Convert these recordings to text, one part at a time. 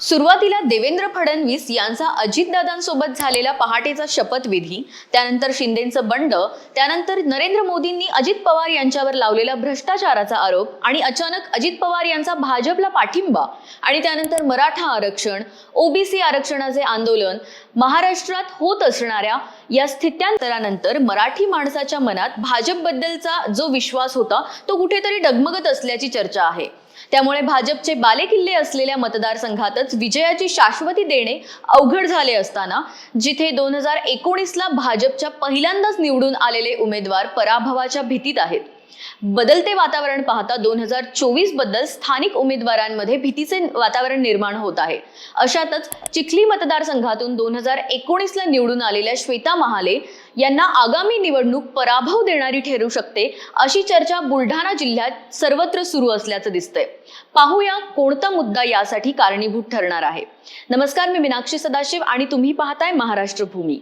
सुरुवातीला देवेंद्र फडणवीस यांचा अजितदादांसोबत झालेला पहाटेचा शपथविधी त्यानंतर शिंदेचं बंड त्यानंतर नरेंद्र मोदींनी अजित पवार यांच्यावर लावलेला भ्रष्टाचाराचा आरोप आणि अचानक अजित पवार यांचा भाजपला पाठिंबा आणि त्यानंतर मराठा आरक्षण ओबीसी आरक्षणाचे आंदोलन महाराष्ट्रात होत असणाऱ्या या स्थित्यांतरानंतर मराठी माणसाच्या मनात भाजपबद्दलचा जो विश्वास होता तो कुठेतरी डगमगत असल्याची चर्चा आहे. त्यामुळे भाजपचे बालेकिल्ले असलेल्या मतदारसंघातच विजयाची शाश्वती देणे अवघड झाले असताना जिथे दोन हजार एकोणीसला भाजपच्या पहिल्यांदाच निवडून आलेले उमेदवार पराभवाच्या भीतीत आहेत. बदलते वातावरण पाहता दोन हजार चोवीसबद्दल स्थानिक उमेदवारांमध्ये भीतीचे वातावरण निर्माण होत आहे. अशातच चिखली मतदारसंघातून दोन हजार एकोणीसला निवडून आलेल्या श्वेता महाले यांना आगामी निवडणूक पराभव देणारी ठरू शकते अशी चर्चा बुलढाणा जिल्ह्यात सर्वत्र सुरू असल्याचं दिसतंय. पाहूया कोणता मुद्दा यासाठी कारणीभूत ठरणार आहे. नमस्कार मी मीनाक्षी सदाशिव आणि तुम्ही पाहताय महाराष्ट्र भूमी.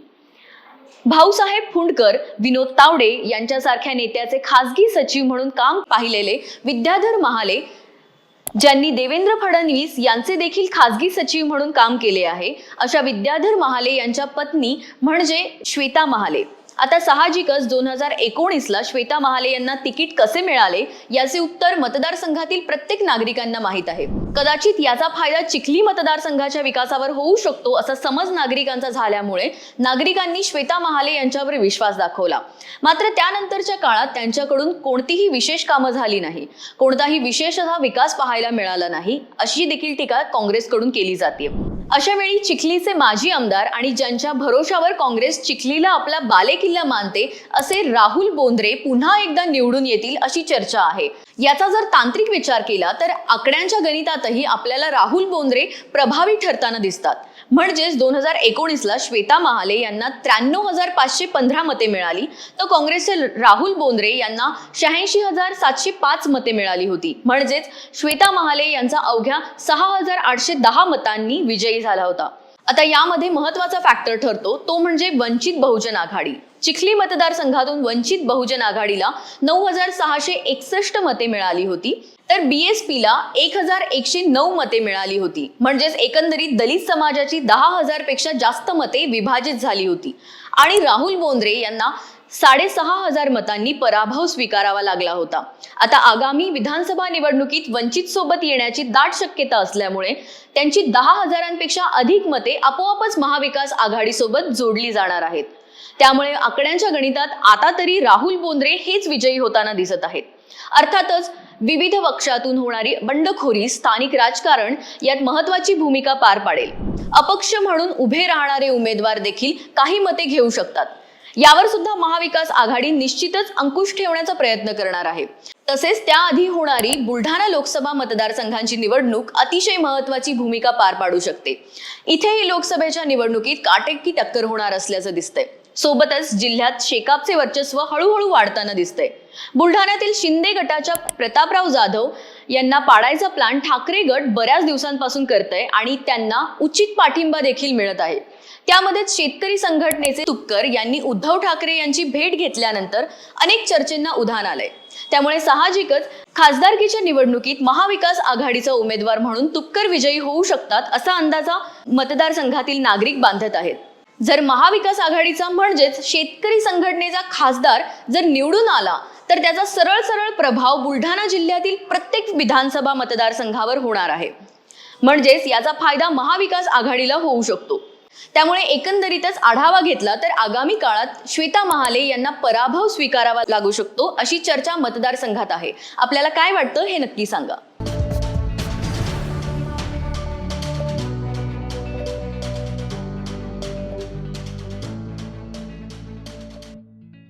भाऊसाहेब फुंडकर विनोद तावडे यांच्यासारख्या नेत्याचे खासगी सचिव म्हणून काम पाहिलेले विद्याधर महाले ज्यांनी देवेंद्र फडणवीस यांचे देखील खासगी सचिव म्हणून काम केले आहे अशा विद्याधर महाले यांच्या पत्नी म्हणजे श्वेता महाले. आता साहजिकच दोन हजार एकोणीसला श्वेता महाले यांना तिकीट कसे मिळाले याचे उत्तर मतदारसंघातील प्रत्येक नागरिकांना माहीत आहे. कदाचित याचा फायदा चिखली मतदारसंघाच्या विकासावर होऊ शकतो असा समज नागरिकांचा झाल्यामुळे नागरिकांनी श्वेता महाले यांच्यावर विश्वास दाखवला. मात्र त्यानंतरच्या काळात त्यांच्याकडून कोणतीही विशेष कामं झाली नाही. कोणताही विशेष असा विकास पाहायला मिळाला नाही अशी देखील टीका काँग्रेसकडून केली जाते. अशा वेळी चिखलीचे माजी आमदार आणि ज्यांच्या भरोशावर काँग्रेस चिखलीला आपला बालेकिल्ला मानते असे राहुल बोंद्रे पुन्हा एकदा निवडून येतील अशी चर्चा आहे. याचा जर तांत्रिक विचार केला तर आकड्यांच्या गणितातही आपल्याला राहुल बोंद्रे प्रभावी ठरताना दिसतात. म्हणजेच दोन हजार एकोणीसला श्वेता महाले यांना त्र्याण्णव हजार पाचशे पंधरा मते मिळाली तर काँग्रेसचे राहुल बोंद्रे यांना शहाऐंशी हजार सातशे पाच मते मिळाली होती. म्हणजेच श्वेता महाले यांचा अवघ्या सहा हजार आठशे दहा मतांनी विजयी झाला होता. आता यामध्ये महत्त्वाचा फॅक्टर ठरतो तो म्हणजे वंचित बहुजन आघाडी. चिखली मतदारसंघातून वंचित बहुजन आघाडीला नऊ हजार सहाशे एकसष्ट मते मिळाली होती तर बीएसपीला एक हजार एकशे नऊ मते मिळाली होती. म्हणजेच एकंदरीत दलित समाजाची दहा हजारपेक्षा जास्त मते विभाजित झाली होती. आणि राहुल बोंद्रे यांना साडेसहा हजार मतांनी पराभव स्वीकारावा लागला होता. आता आगामी विधानसभा निवडणुकीत वंचित सोबत येण्याची दाट शक्यता असल्यामुळे त्यांची दहा हजारांपेक्षा अधिक मते आपोआपच महाविकास आघाडीसोबत जोडली जाणार आहेत. त्यामुळे आकड्यांच्या गणितात आता तरी राहुल बोंद्रे हेच विजयी होताना दिसत आहेत. अर्थातच विविध पक्षातून होणारी बंडखोरी स्थानिक राजकारण यात महत्वाची भूमिका पार पाडेल. अपक्ष म्हणून उभे राहणारे उमेदवार देखील काही मते घेऊ शकतात. यावर सुद्धा महाविकास आघाडी निश्चितच अंकुश ठेवण्याचा प्रयत्न करणार आहे. तसेच त्याआधी होणारी बुलढाणा लोकसभा मतदारसंघांची निवडणूक अतिशय महत्वाची भूमिका पार पाडू शकते. इथेही लोकसभेच्या निवडणुकीत काटेकी टक्कर होणार असल्याचं दिसतंय. सोबतच जिल्ह्यात शेकापचे वर्चस्व हळूहळू वाढताना दिसतंय. बुलढाण्यातील शिंदे गटाच्या प्रतापराव जाधव यांना पाडायचा प्लान ठाकरे गट बऱ्याच दिवसांपासून करतय आणि त्यांना उचित पाठिंबा देखील मिळत आहे. त्यामध्येच शेतकरी संघटनेचे तुपकर यांनी उद्धव ठाकरे यांची भेट घेतल्यानंतर अनेक चर्चेंना उधाण आलंय. त्यामुळे साहजिकच खासदारकीच्या निवडणुकीत महाविकास आघाडीचा उमेदवार म्हणून तुपकर विजयी होऊ शकतात असा अंदाजा मतदारसंघातील नागरिक बांधत आहेत. जर महाविकास आघाडीचा म्हणजेच शेतकरी संघटनेचा खासदार जर निवडून आला तर त्याचा सरळ सरळ प्रभाव बुलढाणा जिल्ह्यातील प्रत्येक विधानसभा मतदारसंघावर होणार आहे. म्हणजेच याचा फायदा महाविकास आघाडीला होऊ शकतो. त्यामुळे एकंदरीतच आढावा घेतला तर आगामी काळात श्वेता महाले यांना पराभव स्वीकारावा लागू शकतो अशी चर्चा मतदारसंघात आहे. आपल्याला काय वाटतं हे नक्की सांगा.